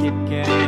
Kit Kat.